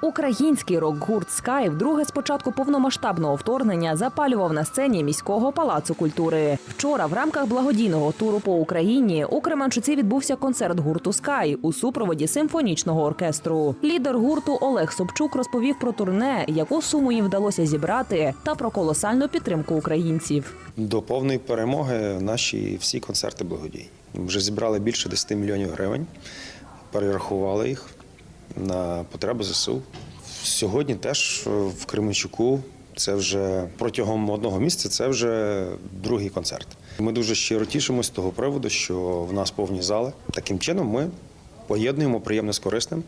Український рок-гурт Скай вдруге з початку повномасштабного вторгнення запалював на сцені міського палацу культури. Вчора в рамках благодійного туру по Україні у Кременчуці відбувся концерт гурту Скай у супроводі симфонічного оркестру. Лідер гурту Олег Собчук розповів про турне, яку суму їм вдалося зібрати, та про колосальну підтримку українців. До повної перемоги наші всі концерти благодійні. Вже зібрали більше 10 мільйонів гривень, перерахували їх на потреби ЗСУ. Сьогодні теж е, в Кременчуку це вже протягом одного місяця це вже другий концерт. Ми дуже щиро тішимося з того приводу, що в нас повні зали. Таким чином ми поєднуємо приємне з корисним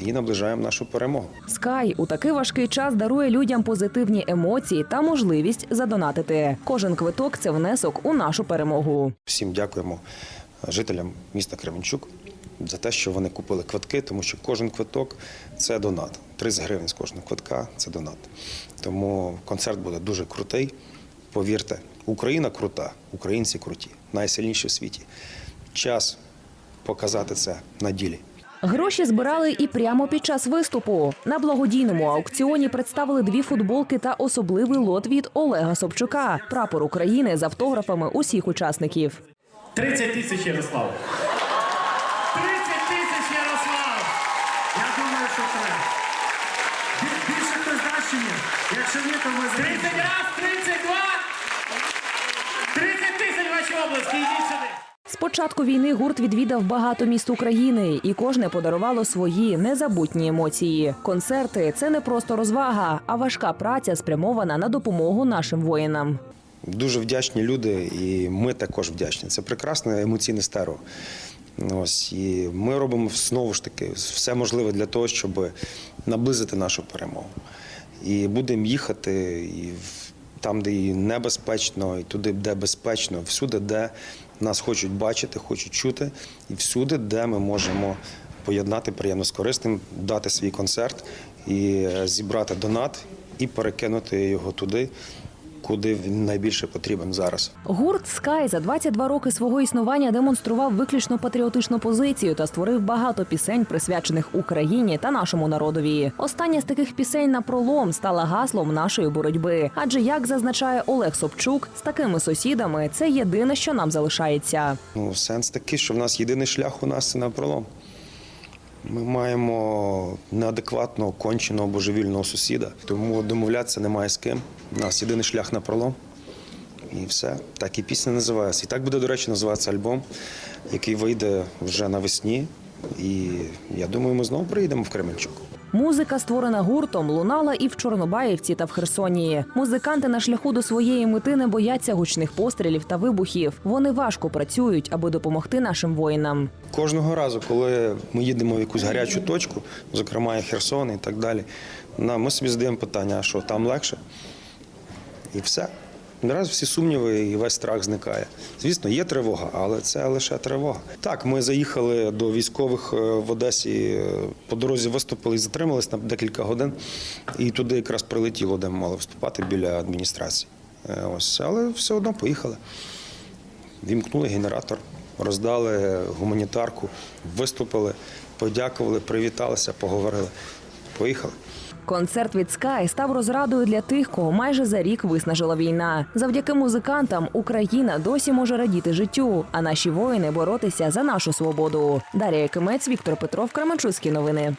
і наближаємо нашу перемогу. Скай у такий важкий час дарує людям позитивні емоції та можливість задонатити. Кожен квиток це внесок у нашу перемогу. Всім дякуємо жителям міста Кременчук за те, що вони купили квитки, тому що кожен квиток це донат. 30 гривень з кожного квитка це донат. Тому концерт буде дуже крутий. Повірте, Україна крута, українці круті, найсильніші в світі. Час показати це на ділі. Гроші збирали і прямо під час виступу. На благодійному аукціоні представили дві футболки та особливий лот від Олега Собчука. Прапор України з автографами усіх учасників. 30 тисяч Ярослав. 30 тисяч Ярослав! Я думаю, що це. Бі- Більше хтось дасть чи ні? Якщо ні, то ми 30 закінчимо. раз, 32! 30 тисяч ваші обласки, ідіть сюди! З початку війни гурт відвідав багато міст України, і кожне подарувало свої незабутні емоції. Концерти це не просто розвага, а важка праця спрямована на допомогу нашим воїнам. Дуже вдячні люди, і ми також вдячні. Це прекрасне емоційне стерео. Ось і ми робимо знову ж таки все можливе для того, щоб наблизити нашу перемогу. І будемо їхати і там, де і небезпечно, і туди, де безпечно, всюди, де нас хочуть бачити, хочуть чути, і всюди, де ми можемо поєднати приємно з корисним, дати свій концерт і е, зібрати донат і перекинути його туди, куди він найбільше потрібен зараз. Гурт Скай за 22 роки свого існування демонстрував виключно патріотичну позицію та створив багато пісень, присвячених Україні та нашому народові. Остання з таких пісень на пролом стала гаслом нашої боротьби. Адже, як зазначає Олег Собчук, з такими сусідами це єдине, що нам залишається. Ну, сенс такий, що в нас єдиний шлях у нас це на пролом. Ми маємо неадекватного, конченого, божевільного сусіда, тому домовлятися немає з ким. У нас єдиний шлях на пролом. І все. Так і пісня називається. І так буде, до речі, називатися альбом, який вийде вже навесні. І я думаю, ми знову приїдемо в Кременчук. Музика, створена гуртом, лунала і в Чорнобаївці та в Херсоні. Музиканти на шляху до своєї мети не бояться гучних пострілів та вибухів. Вони важко працюють, аби допомогти нашим воїнам. Кожного разу, коли ми їдемо в якусь гарячу точку, зокрема і Херсон і так далі, ми собі задаємо питання, а що там легше? І все. Раз всі сумніви і весь страх зникає. Звісно, є тривога, але це лише тривога. Так, ми заїхали до військових е, в Одесі, е, по дорозі виступили і затримались на декілька годин, і туди якраз прилетіло, де ми мали виступати біля адміністрації. Е, Ось, але все одно поїхали. Вімкнули генератор, роздали гуманітарку, виступили, подякували, привіталися, поговорили. Поїхали. Концерт від Sky став розрадою для тих, кого майже за рік виснажила війна. Завдяки музикантам Україна досі може радіти життю, а наші воїни боротися за нашу свободу. Дарія Кимець, Віктор Петров, Кременчуцькі новини.